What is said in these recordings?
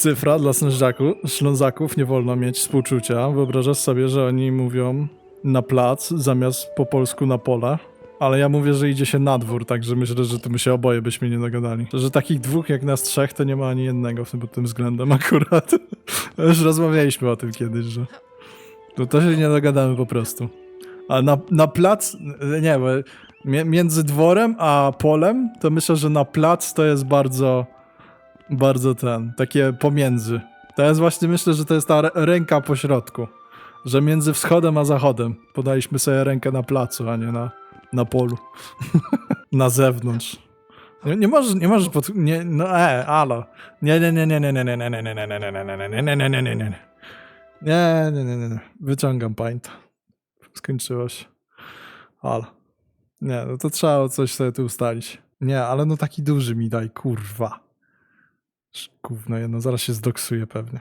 Cyfra dla Ślązaku, Ślązaków nie wolno mieć współczucia. Wyobrażasz sobie, że oni mówią na plac zamiast po polsku na pole. Ale ja mówię, że idzie się na dwór, także myślę, że to my się oboje byśmy nie dogadali. Że takich dwóch jak nas trzech, to nie ma ani jednego tym, pod tym względem akurat. Już rozmawialiśmy o tym kiedyś, że to, to się nie dogadamy po prostu. A na, na plac, nie, bo między dworem a polem, to myślę, że na plac to jest bardzo, bardzo ten, takie pomiędzy. To jest właśnie, myślę, że to jest ta ręka po środku. Że między wschodem a zachodem podaliśmy sobie rękę na placu, a nie na, na polu. na zewnątrz. Nie, nie możesz, nie możesz pod... Nie, no e, alo. Nie, nie, nie, nie, nie, nie, nie, nie, nie, nie, nie, nie, nie, nie, nie, nie, nie, nie, nie, nie. Nie, nie, nie, nie, nie. Wyciągam pańta. Skończyło się. Ale. Nie, no to trzeba coś sobie tu ustalić. Nie, ale no taki duży mi daj, kurwa. Gówno jedno, zaraz się zdoksuję pewnie.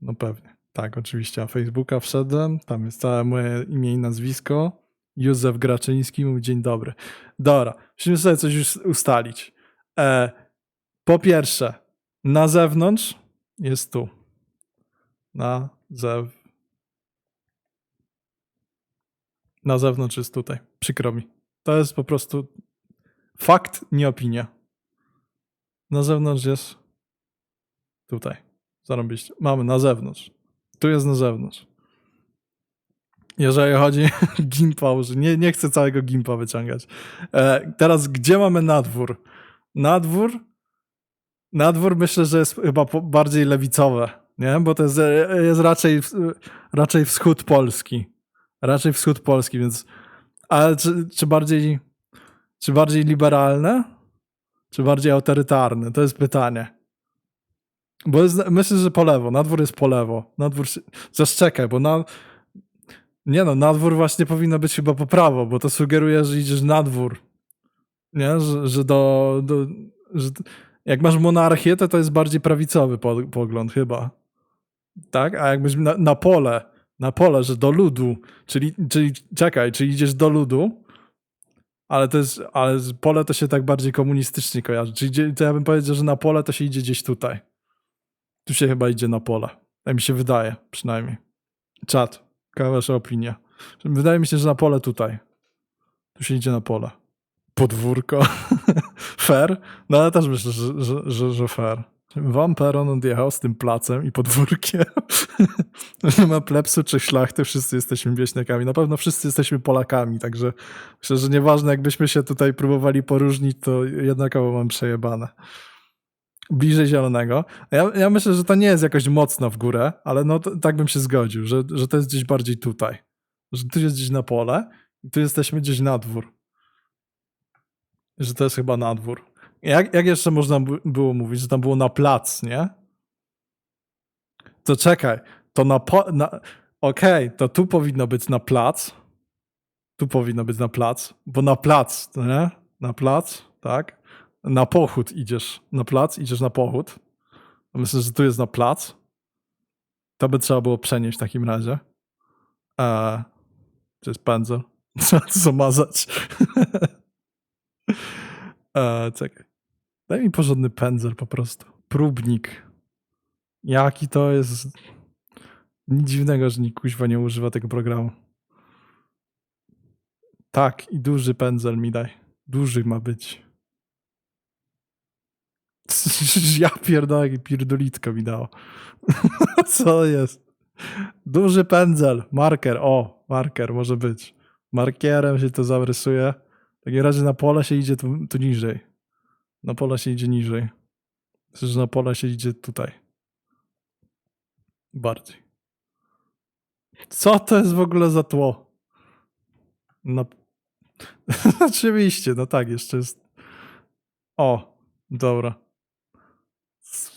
No pewnie. Tak, oczywiście. A Facebooka wszedłem, tam jest całe moje imię i nazwisko. Józef Graczyński mówi dzień dobry. Dobra, musimy sobie coś już ustalić. E, po pierwsze, na zewnątrz jest tu. Na zew... Na zewnątrz jest tutaj. Przykro mi. To jest po prostu fakt, nie opinia. Na zewnątrz jest tutaj. Zarobiście. Mamy na zewnątrz. Tu jest na zewnątrz. Jeżeli chodzi gimpa, uży- nie, nie chcę całego gimpa wyciągać. E, teraz, gdzie mamy nadwór? Nadwór? Nadwór myślę, że jest chyba po- bardziej lewicowe, nie? Bo to jest, e, jest raczej, raczej wschód Polski. Raczej wschód Polski, więc. Ale czy, czy bardziej. Czy bardziej liberalne? Czy bardziej autorytarne? To jest pytanie. Bo jest, myślę, że po lewo. Nadwór jest po lewo. Nadwór. się- Zaszczekaj, bo na. Nie no, nadwór właśnie powinno być chyba po prawo, bo to sugeruje, że idziesz na dwór. Nie? Że, że do. do że, jak masz monarchię, to to jest bardziej prawicowy po, pogląd chyba. Tak? A jakbyś na, na pole, na pole, że do ludu, czyli, czyli czekaj, czy idziesz do ludu, ale to jest, ale pole to się tak bardziej komunistycznie kojarzy. Czyli idzie- to ja bym powiedział, że na pole to się idzie gdzieś tutaj. Tu się chyba idzie na pole. Tak mi się wydaje, przynajmniej. Czat, jaka wasza opinia? Wydaje mi się, że na pole tutaj. Tu się idzie na pole. Podwórko. fair? No ale też myślę, że, że, że, że fair. Wam Peron odjechał z tym placem i podwórkiem. Nie ma plepsu czy szlachty, wszyscy jesteśmy wieśniakami. Na pewno wszyscy jesteśmy Polakami, także myślę, że nieważne jakbyśmy się tutaj próbowali poróżnić, to jednakowo mam przejebane. Bliżej zielonego. Ja, ja myślę, że to nie jest jakoś mocno w górę, ale no tak bym się zgodził, że, że to jest gdzieś bardziej tutaj. Że tu jest gdzieś na pole i tu jesteśmy gdzieś na dwór. Że to jest chyba na dwór. Jak, jak jeszcze można by- było mówić, że tam było na plac, nie? To czekaj, to na, po, na okej, to tu powinno być na plac. Tu powinno być na plac, bo na plac, nie? Na plac, tak? Na pochód idziesz, na plac idziesz na pochód. Myślę, że tu jest na plac. To by trzeba było przenieść w takim razie. Eee, to jest pędzel. Trzeba zamazać. eee, czekaj. Daj mi porządny pędzel po prostu. Próbnik. Jaki to jest... Nic dziwnego, że nikt kuźwa nie używa tego programu. Tak, i duży pędzel mi daj. Duży ma być. Ja pierdolę, jakie pierdolitka mi dało. Co jest? Duży pędzel, marker, o, marker może być. Markierem się to zarysuje. W takim razie na pole się idzie tu, tu niżej. Na pole się idzie niżej. Że na pole się idzie tutaj. Bardziej. Co to jest w ogóle za tło? No. Oczywiście, no tak, jeszcze jest. O, dobra.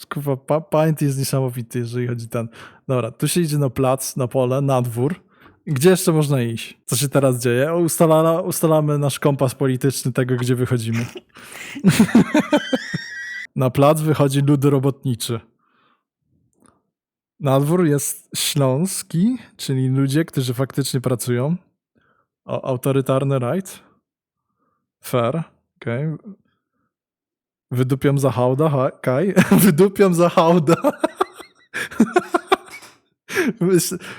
Kurwa, pa Paint jest niesamowity, jeżeli chodzi ten. Dobra, tu się idzie na plac, na pole, na dwór. Gdzie jeszcze można iść? Co się teraz dzieje? O, Ustalala, ustalamy nasz kompas polityczny tego, gdzie wychodzimy. na plac wychodzi lud robotniczy. Na dwór jest śląski, czyli ludzie, którzy faktycznie pracują. O, autorytarny right. Fair. Okay. Wydupiam za hałda, ha, Kaj? Wydupiam za hałda.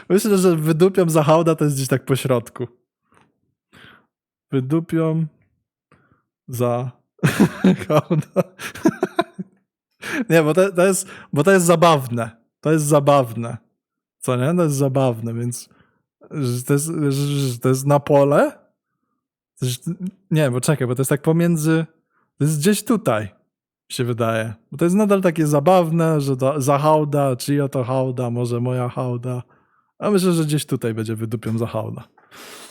Myślę, że wydupiam za hałda to jest gdzieś tak po środku. Wydupiam za hałda. Nie, bo to, to, jest, bo to jest zabawne. To jest zabawne. Co nie? To jest zabawne, więc to jest, że, to jest na pole. Nie, bo czekaj, bo to jest tak pomiędzy. To jest gdzieś tutaj, się wydaje. Bo to jest nadal takie zabawne, że to za hałda, czyja to hałda, może moja hałda. A myślę, że gdzieś tutaj będzie wydupią za hałda.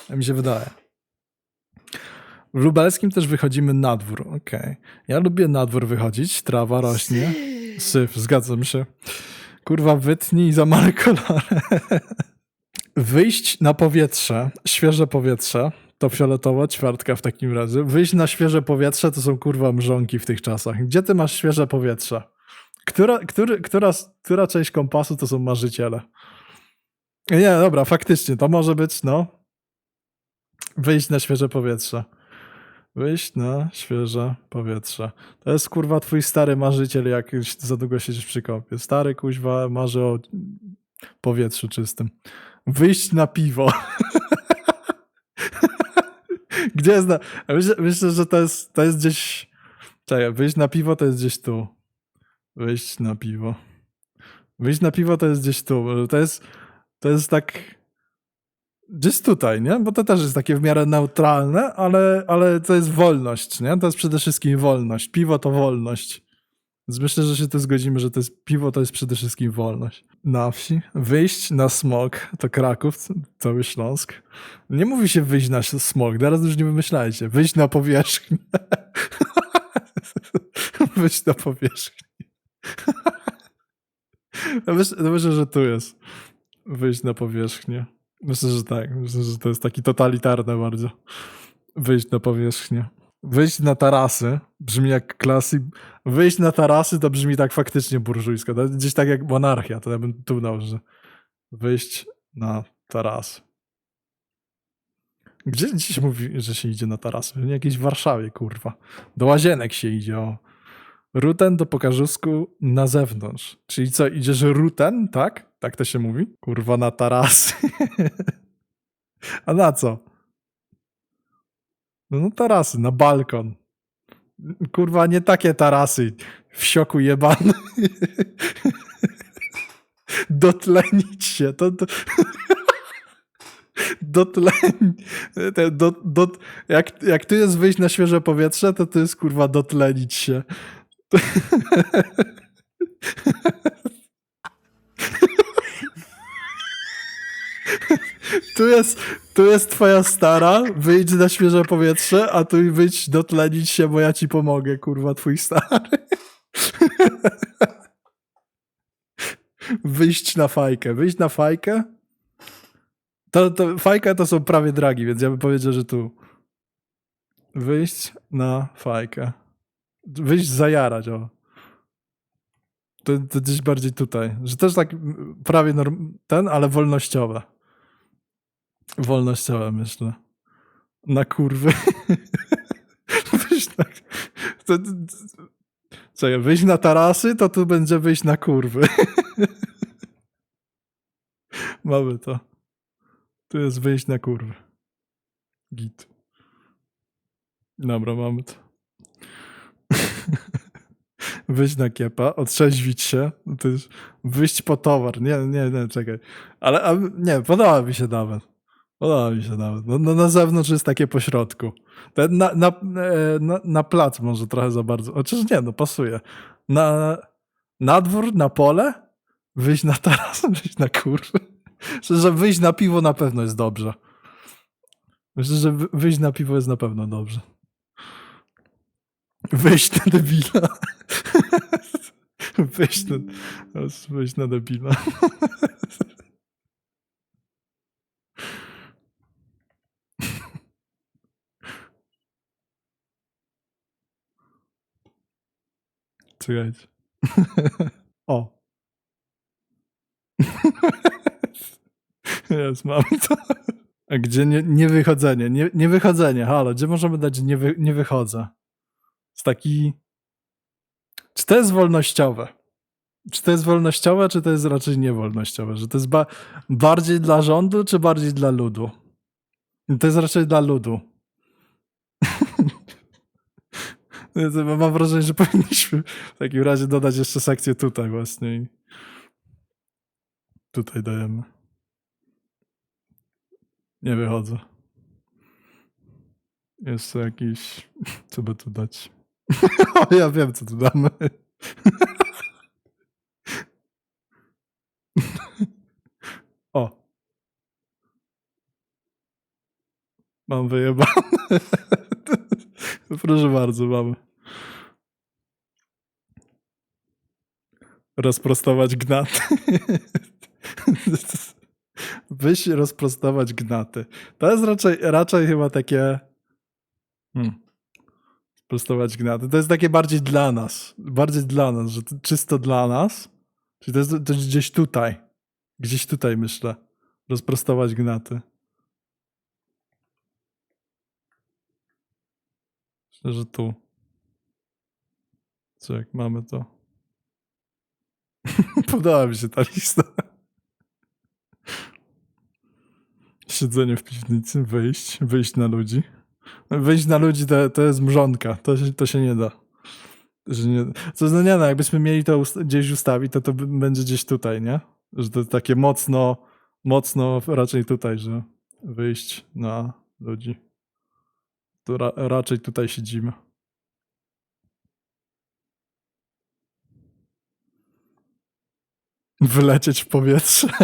Tak mi się wydaje. W lubelskim też wychodzimy na dwór. Okej. Ja lubię na dwór wychodzić, trawa rośnie. Syf, zgadzam się. Kurwa, wytnij za male. Wyjść na powietrze, świeże powietrze, to fioletowa ćwiartka w takim razie. Wyjść na świeże powietrze to są kurwa mrzonki w tych czasach. Gdzie ty masz świeże powietrze? Która, który, która, która część kompasu to są marzyciele? Nie, dobra, faktycznie, to może być, no. Wyjść na świeże powietrze. Wyjść na świeże powietrze. To jest kurwa twój stary marzyciel, jak za długo siedzisz przy kąpie. Stary kuźwa marzy o powietrzu czystym. Wyjść na piwo. Gdzie jest na... Myślę, myślę, że to jest, to jest gdzieś... Czekaj, wyjść na piwo to jest gdzieś tu. Wyjść na piwo. Wyjść na piwo to jest gdzieś tu. To jest, to jest tak... Gdzieś tutaj, nie? Bo to też jest takie w miarę neutralne, ale, ale to jest wolność, nie? To jest przede wszystkim wolność. Piwo to wolność. Więc myślę, że się tu zgodzimy, że to jest piwo to jest przede wszystkim wolność. Na wsi. Wyjść na smog to Kraków, cały Śląsk. Nie mówi się wyjść na smog, teraz już nie wymyślajcie. Wyjść na powierzchnię. wyjść na powierzchnię. Myślę, myślę, że tu jest. Wyjść na powierzchnię. Myślę, że tak. Myślę, że to jest taki totalitarne bardzo. Wyjść na powierzchnię. Wyjść na tarasy brzmi jak klasy. Wyjść na tarasy to brzmi tak faktycznie burżujsko. Gdzieś tak jak monarchia. To ja bym tu że wyjść na tarasy. Gdzie dziś mówi, że się idzie na tarasy? W jakiejś Warszawie, kurwa. Do łazienek się idzie, o. Ruten do Pokarzusku na zewnątrz. Czyli co, idziesz ruten, tak? Tak to się mówi? Kurwa, na tarasy. A na co? No, no tarasy, na balkon. Kurwa, nie takie tarasy. W sioku jebany. Dotlenić się. To, to... Dotleń... Do, do, jak, jak tu jest wyjść na świeże powietrze, to to jest kurwa dotlenić się. Tu jest, tu jest twoja stara, wyjdź na świeże powietrze, a tu wyjdź dotlenić się, bo ja ci pomogę, kurwa, twój stary. Wyjść na fajkę. Wyjść na fajkę? To, to fajka to są prawie dragi, więc ja bym powiedział, że tu. Wyjść na fajkę. Wyjść zajarać, o. To, to gdzieś bardziej tutaj. Że też tak prawie norm, ten, ale wolnościowe. Wolnościowe, myślę. Na kurwy. wyjść na... To, to, czekaj, wyjść na tarasy, to tu będzie wyjść na kurwy. Mamy to. Tu jest wyjść na kurwy. Git. Dobra, mamy to. Wyjść na kiepa, otrzeźwić się, to wyjść po towar. Nie, nie, nie, czekaj. Ale a, nie, podoba mi się nawet. Podoba mi się nawet. No, no na zewnątrz jest takie pośrodku. Na, na, e, na, na plac może trochę za bardzo. Chociaż nie, no pasuje. Na, na dwór, na pole, wyjść na taras, wyjść na kurwy. Myślę, że wyjść na piwo na pewno jest dobrze. Myślę, że wy- wyjść na piwo jest na pewno dobrze. Wyjść na debila. Wyjść na, wyjść na debila. Czekajcie. O. Jest, mam to. A gdzie nie, nie wychodzenie? Nie, nie wychodzenie, halo, gdzie możemy dać nie, wy, nie wychodzę? Z taki... Czy to jest wolnościowe? Czy to jest wolnościowe, czy to jest raczej niewolnościowe? Że to jest ba bardziej dla rządu, czy bardziej dla ludu? To jest raczej dla ludu. Mam wrażenie, że powinniśmy w takim razie dodać jeszcze sekcję tutaj właśnie. i Tutaj dajemy. Nie wychodzę. Jeszcze jakiś... Co by tu dać? o, ja wiem, co tu damy. o. Mam wyjebane. Proszę bardzo, mamy. Rozprostować gnaty. Wyś rozprostować gnaty. To jest raczej, raczej chyba takie. Hmm. Prostować gnaty. To jest takie bardziej dla nas. Bardziej dla nas, że to czysto dla nas. Czyli to jest, to jest gdzieś tutaj. Gdzieś tutaj myślę. Rozprostować gnaty. Myślę, że tu. Co jak mamy to? Podoba mi się ta lista. Siedzenie w piwnicy, wyjść, wyjść na ludzi. Wyjść na ludzi to, to jest mrzonka, to, się- to się nie da. Się nie, co no nie no, jakbyśmy mieli to ust- gdzieś ustawić, to to będzie gdzieś tutaj, nie? Że to takie mocno, mocno raczej tutaj, że wyjść na ludzi. To ra, raczej tutaj siedzimy. Wylecieć w powietrze.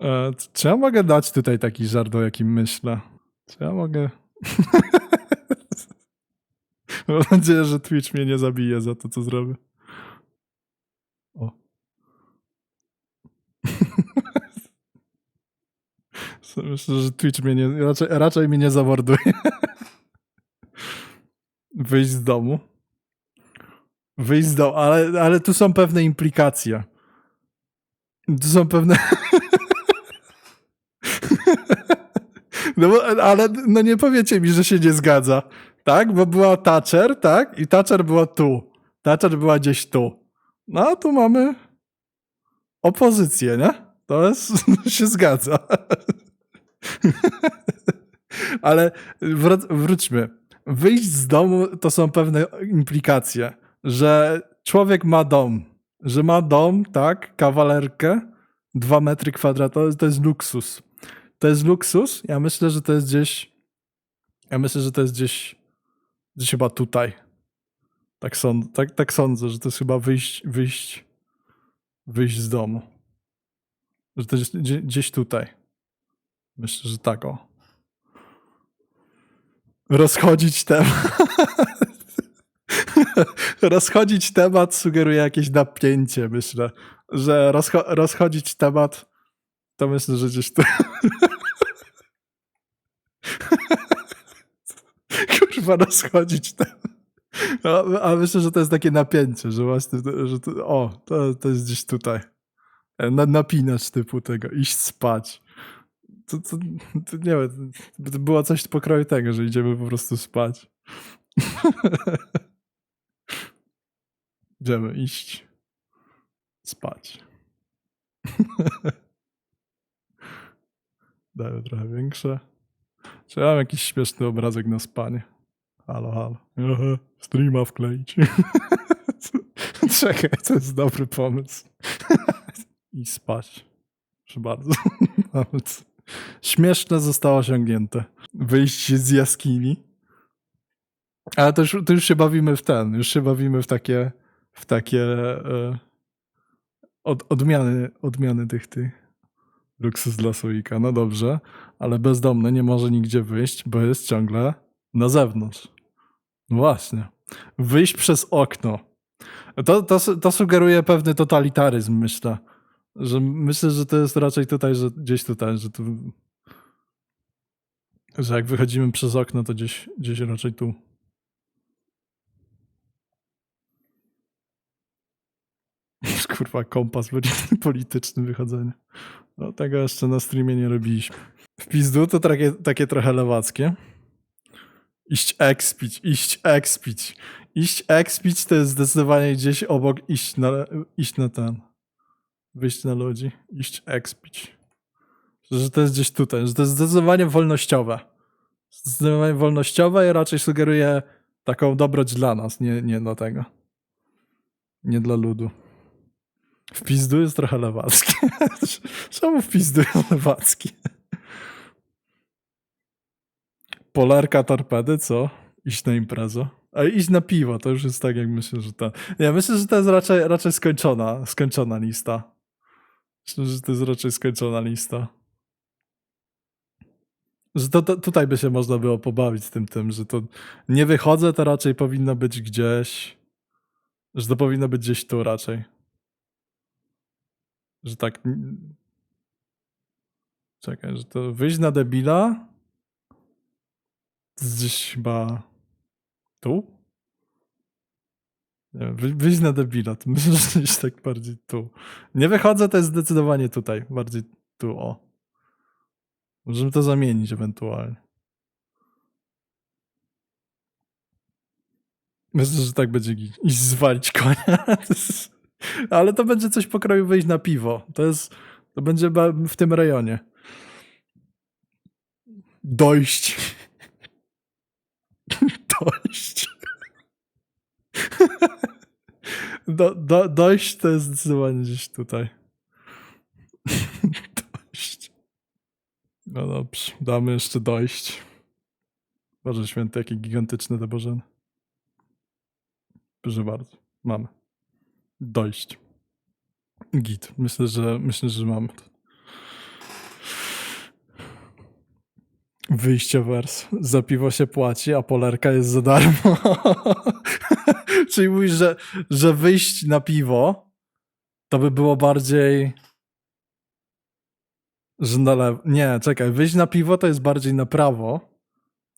E, Czy ja mogę dać tutaj taki żart, o jakim myślę? Czy ja mogę... Mam nadzieję, że Twitch mnie nie zabije za to, co zrobię. O. Myślę, że Twitch mnie nie... Raczej, raczej mnie nie zamorduje. Wyjść z domu. Wyjść z domu, ale, ale tu są pewne implikacje. Tu są pewne... No bo, ale no nie powiecie mi, że się nie zgadza. Tak? Bo była Thatcher, tak? I Thatcher była tu. Thatcher była gdzieś tu. No a tu mamy opozycję, nie? To jest, się zgadza. Ale wróćmy. Wyjść z domu to są pewne implikacje, że człowiek ma dom, że ma dom, tak, kawalerkę, dwa metry kwadratowe, to jest luksus. To jest luksus. Ja myślę, że to jest gdzieś. Ja myślę, że to jest gdzieś. Gdzieś chyba tutaj. Tak, sąd, tak, tak sądzę, że to jest chyba wyjść, wyjść, wyjść z domu. Że to jest gdzie- gdzieś tutaj. Myślę, że tak o. Rozchodzić temat. rozchodzić temat sugeruje jakieś napięcie, myślę. Że rozcho- rozchodzić temat to myślę, że gdzieś tu. Kurwa, rozchodzić temat. A, a myślę, że to jest takie napięcie, że właśnie, że to, o, to, to jest gdzieś tutaj. E, Na, napinacz typu tego, iść spać. To, to, to nie wiem, to było coś pokroju tego, że idziemy po prostu spać. Idziemy iść spać. Dajmy trochę większe. Czy ja mam jakiś śmieszny obrazek na spanie? Halo, halo. Aha, streama wkleić. Czekaj, to jest dobry pomysł. I spać. Proszę bardzo. Nawet Śmieszne zostało osiągnięte. Wyjść z jaskini. Ale to już, to już się bawimy w ten, już się bawimy w takie, w takie e, od, odmiany, odmiany tych, tych luksus dla słoika. No dobrze, ale bezdomny nie może nigdzie wyjść, bo jest ciągle na zewnątrz. Właśnie. Wyjść przez okno. To, to, to sugeruje pewny totalitaryzm, myślę. Że myślę, że to jest raczej tutaj, że gdzieś tutaj, że tu. Że jak wychodzimy przez okno, to gdzieś, gdzieś raczej tu. Kurwa, kompas polityczny wychodzenie. No, tego jeszcze na streamie nie robiliśmy. W pizdu to takie, takie trochę lewackie. Iść expić, iść expić. Iść expić to jest zdecydowanie gdzieś obok iść na, iść na ten. Wyjść na ludzi. Iść expić. Że to jest gdzieś tutaj, że to jest zdecydowanie wolnościowe. Zdecydowanie wolnościowe i raczej sugeruje taką dobroć dla nas, nie, nie dla tego. Nie dla ludu. W pizdu jest trochę lewackie. Czemu w pizdu jest lewackie? Polarka torpedy, co? Iść na imprezę. A iść na piwo, to już jest tak, jak myślę, że to. Ja myślę, że to jest raczej, raczej skończona, skończona lista. Myślę, że to jest raczej skończona lista. Że to, to tutaj by się można było pobawić tym, tym, że to nie wychodzę, to raczej powinno być gdzieś. Że to powinno być gdzieś tu raczej. Że tak. Czekaj, że to wyjść na debila. Gdzieś chyba. Tu? Wy- wyjść na debila. To myślę, że gdzieś tak bardziej tu. Nie wychodzę, to jest zdecydowanie tutaj. Bardziej tu, o. Możemy to zamienić ewentualnie. Myślę, że tak będzie. Iść zwalić konia. Ale to będzie coś pokroju wyjść na piwo. To jest. To będzie w tym rejonie. Dojść. Dojść. Do, do, dojść to jest zdecydowanie gdzieś tutaj. Dojść. No dobrze, damy jeszcze dojść. Boże święty, jakie gigantyczne te bożeny. Proszę bardzo, mamy. Dojść. Git. Myślę, że myślę, że mamy. Wyjście wers. Za piwo się płaci, a polerka jest za darmo. Czyli mówisz, że, że wyjść na piwo to by było bardziej. Że na lewo. Nie, czekaj, wyjść na piwo to jest bardziej na prawo,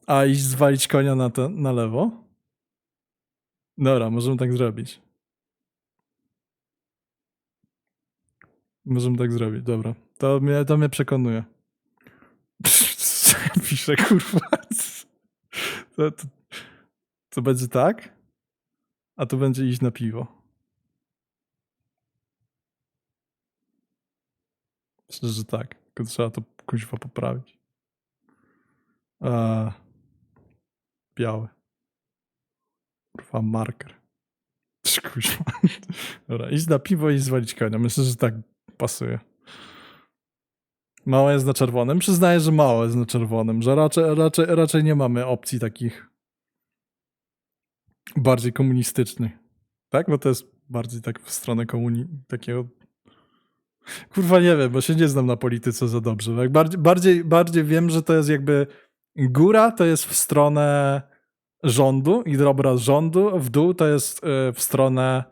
a iść zwalić konia na, te, na lewo. Dobra, możemy tak zrobić. Możemy tak zrobić, dobra. To mnie, to mnie przekonuje. Piszę, kurwa. To, to, to będzie tak, a to będzie iść na piwo. Myślę, że tak. Tylko trzeba to kuźwa poprawić. Biały. Kurwa, marker. Kuźwa. Dobra, iść na piwo i zwalić konia. Myślę, że tak pasuje. Mało jest na czerwonym. Przyznaję, że mało jest na czerwonym, że raczej, raczej, raczej nie mamy opcji takich bardziej komunistycznych. Tak? Bo to jest bardziej tak w stronę komuni... takiego... Kurwa nie wiem, bo się nie znam na polityce za dobrze. Tak bardziej, bardziej, bardziej wiem, że to jest jakby góra to jest w stronę rządu i dobra rządu, w dół to jest e, w stronę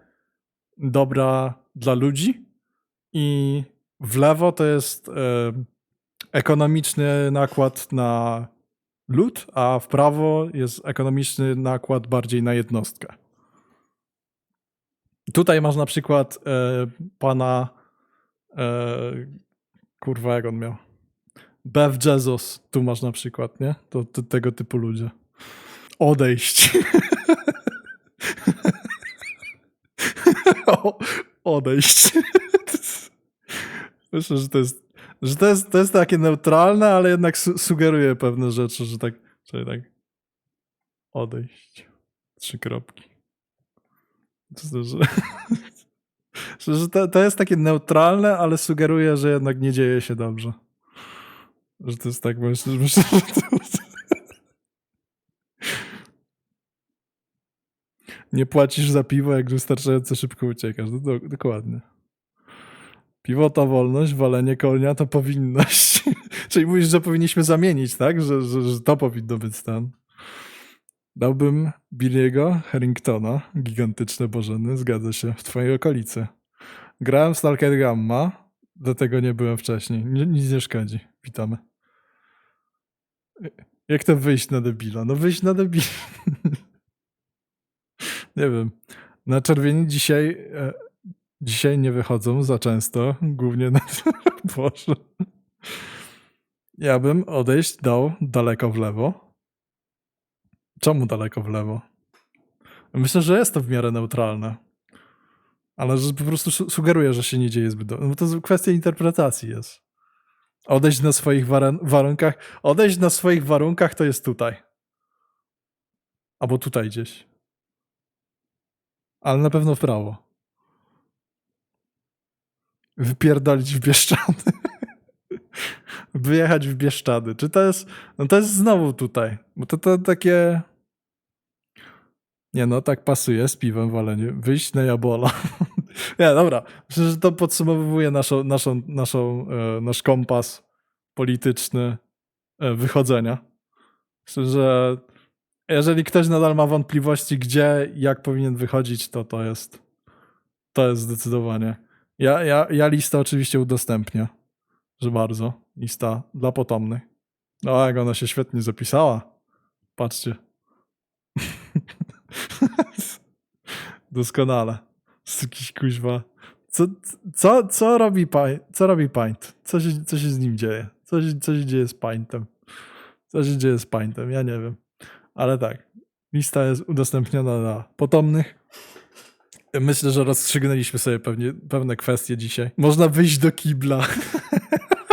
dobra dla ludzi i w lewo to jest e, ekonomiczny nakład na lud, a w prawo jest ekonomiczny nakład bardziej na jednostkę. Tutaj masz na przykład e, pana e, kurwa jak on miał Bev Jesus, tu masz na przykład, nie? To, to tego typu ludzie. Odejść. O, odejść. Myślę, że to jest, że to jest, to jest takie neutralne, ale jednak su sugeruje pewne rzeczy, że tak, że tak odejść. Trzy kropki. To, że, że, że to, to jest takie neutralne, ale sugeruje, że jednak nie dzieje się dobrze. Że to jest tak, myślę, że to... Nie płacisz za piwo, jak wystarczająco szybko uciekasz. No, do, dokładnie. Piwo to wolność, walenie konia to powinność. Czyli mówisz, że powinniśmy zamienić, tak? Że, że, że to powinno być stan. Dałbym Billiego Harringtona, gigantyczne bożeny, zgadza się, w twojej okolicy. Grałem w Stalker Gamma, do tego nie byłem wcześniej. Ni- Nic nie szkodzi. Witamy. Jak to wyjść na debila? No wyjść na debila. nie wiem. Na czerwieni dzisiaj e, dzisiaj nie wychodzą za często, głównie na Boże. Ja bym odejść dał daleko w lewo. Czemu daleko w lewo? Myślę, że jest to w miarę neutralne. Ale że po prostu su- sugeruje, że się nie dzieje zbyt dobrze. No to kwestia interpretacji jest. Odejść na swoich warunkach. Odejść na swoich warunkach to jest tutaj. Albo tutaj gdzieś. Ale na pewno w prawo. Wypierdolić w Bieszczady. Wyjechać w Bieszczady. Czy to jest... No to jest znowu tutaj. Bo to, to takie... Nie no, tak pasuje z piwem walenie. Wyjść na Jabola. Nie, dobra. Myślę, że to podsumowuje naszą, naszą, naszą, e, nasz kompas polityczny e, wychodzenia. Myślę, że jeżeli ktoś nadal ma wątpliwości, gdzie, jak powinien wychodzić, to to jest to jest zdecydowanie. Ja, ja, ja listę oczywiście udostępnię, że bardzo. Lista dla potomnych. No, jak ona się świetnie zapisała. Patrzcie. Doskonale. Z jakiś kuźwa. Co, co, co robi co robi Paint? Co się, co się z nim dzieje? Co się, co się dzieje z Paintem? Co się dzieje z Paintem? Ja nie wiem. Ale tak. Lista jest udostępniona dla potomnych. Myślę, że rozstrzygnęliśmy sobie pewnie, pewne kwestie dzisiaj. Można wyjść do kibla.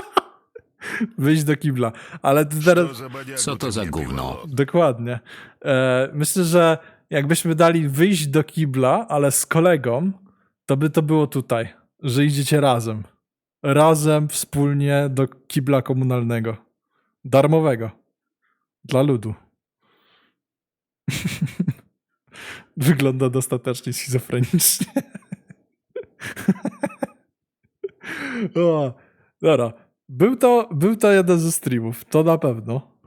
wyjść do kibla. Ale ty teraz... Co to za gówno? Dokładnie. E, myślę, że jakbyśmy dali wyjść do kibla, ale z kolegą, to by to było tutaj, że idziecie razem. Razem, wspólnie do kibla komunalnego. Darmowego. Dla ludu. Wygląda dostatecznie schizofrenicznie. o, dobra. Był to, był to jeden ze streamów, to na pewno.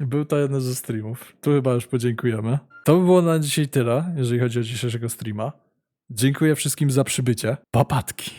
Był to jeden ze streamów. Tu chyba już podziękujemy. To by było na dzisiaj tyle, jeżeli chodzi o dzisiejszego streama. Dziękuję wszystkim za przybycie. Papatki.